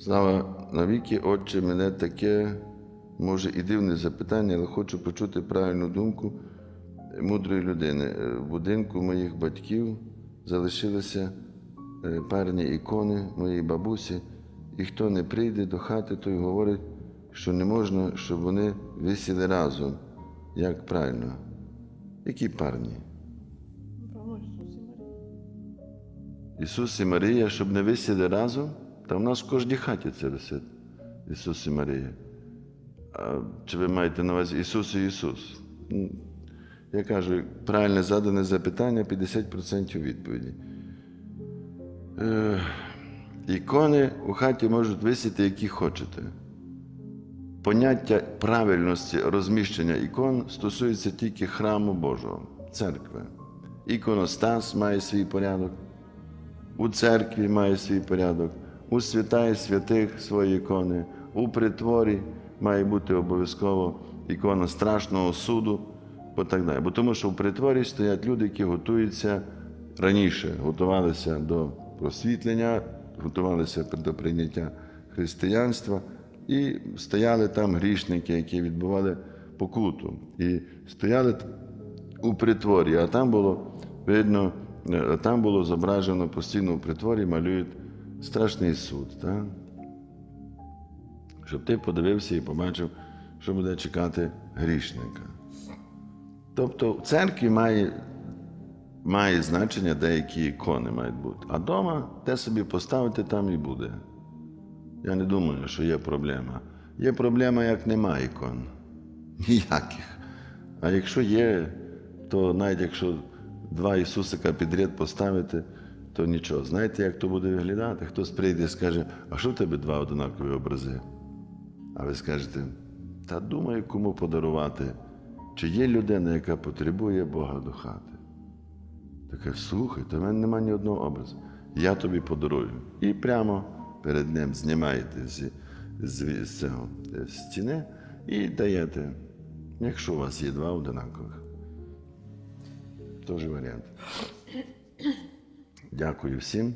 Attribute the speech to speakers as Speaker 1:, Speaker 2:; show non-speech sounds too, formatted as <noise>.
Speaker 1: Слава навіки, Отче, мене таке, може, і дивне запитання, але хочу почути правильну думку мудрої людини. Е, В будинку моїх батьків залишилися е, парні ікони моєї бабусі, і хто не прийде до хати, той говорить, що не можна, щоб вони висіли разом. Як правильно? Які парні?
Speaker 2: Ісус і Марія,
Speaker 1: щоб не висіли разом, та в нас в кожній хаті це висить. Ісус і Марія. А чи ви маєте на увазі Ісус і Ісус? Я кажу, правильне задане запитання 50% відповіді. Е, ікони у хаті можуть висіти, які хочете. Поняття правильності розміщення ікон стосується тільки храму Божого, церкви. Іконостас має свій порядок, у церкві має свій порядок, у святая святих свої ікони, у притворі має бути обов'язково ікона страшного суду, бо так далі. Бо тому що в притворі стоять люди, які готуються раніше, готувалися до просвітлення, готувалися до прийняття християнства, і стояли там грішники, які відбували покуту. І стояли у притворі, а там було видно, е, там було зображено постійно у притворі, малюють страшний суд. Так? Щоб ти подивився і побачив, що буде чекати грішника. Тобто в церкві має, має значення деякі ікони мають бути. А вдома те собі поставити там і буде. Я не думаю, що є проблема. Є проблема, як нема ікон. <laughs> Ніяких. А якщо є, то навіть якщо два Ісусика підряд поставити, то нічого. Знаєте, як то буде виглядати? Хтось прийде і скаже, а що в тебе два однакові образи? А ви скажете, та думаю, кому подарувати. Чи є людина, яка потребує Бога до хати? Таке, слухай, то в мене немає ні одного образу. Я тобі подарую. І прямо перед ним знімаєте з, з, з цього е, стіни і даєте, якщо у вас є два одинакових. Теж варіант. Дякую всім.